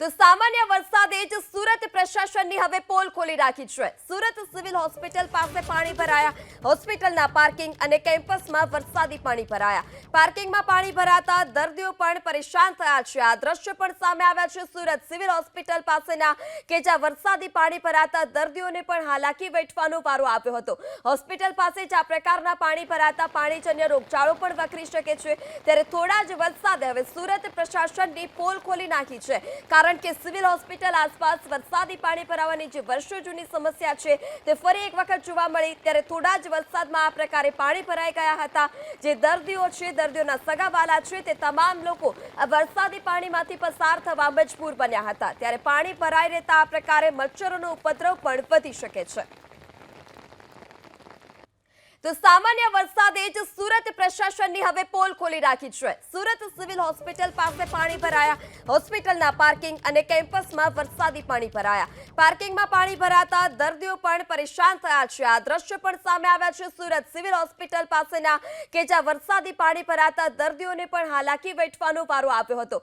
તો સામાન્ય વરસાદે જ સુરત પ્રશાસનની હવે પોલ ખોલી રાખી છે. સુરત સિવિલ હોસ્પિટલ પાસે પાણી ભરાયા. હોસ્પિટલના પાર્કિંગ અને કેમ્પસમાં વરસાદી પાણી ભરાયા. પાર્કિંગમાં પાણી ભરાતા દર્દીઓ પણ પરેશાન થયા છે. આ દ્રશ્ય પણ સામે આવ્યા છે સુરત સિવિલ હોસ્પિટલ પાસેના કે જ્યાં વરસાદી પાણી ભરાતા દર્દીઓને પણ હાલાકી વેઠવાનો વારો આવ્યો હતો. હોસ્પિટલ પાસે જ આ પ્રકારના પાણી ભરાતા પાણીજન્ય રોગચાળો પણ વકરી શકે છે. ત્યારે થોડા જ વરસાદે હવે સુરત પ્રશાસનની પોલ ખોલી નાખી છે. કારણ કે સિવિલ હોસ્પિટલ આસપાસ વરસાદી પાણી ભરાવાની જે વર્ષો જૂની સમસ્યા છે, તે ફરી એક વખત જોવા મળી. ત્યારે થોડા જ વરસાદમાં આ પ્રકારે પાણી ભરાઈ ગયા હતા. જે દર્દીઓ છે, દર્દીઓના સગાવાલા છે, તે તમામ લોકો આ વરસાદી પાણીમાંથી પસાર થવા મજબૂર બન્યા હતા. ત્યારે પાણી ભરાઈ રહેતા આ પ્રકારે મચ્છરોનો ઉપદ્રવ પણ વધી શકે છે. તો સામાન્ય વરસાદે જ સુરત પ્રશાસનની હવે પોલ ખોલી રાખી છે. સુરત સિવિલ હોસ્પિટલ પાસે પાણી ભરાયા. હોસ્પિટલના પાર્કિંગ અને કેમ્પસમાં વરસાદી પાણી ભરાયા. પાર્કિંગમાં પાણી ભરાતા દર્દીઓ પણ પરેશાન થયા છે. આ દ્રશ્ય પણ સામે આવ્યા છે. સુરત સિવિલ હોસ્પિટલ પાસેના કે જ્યાં વરસાદી પાણી ભરાતા દર્દીઓને પણ હાલાકી વેઠવાનો વારો આવ્યો હતો.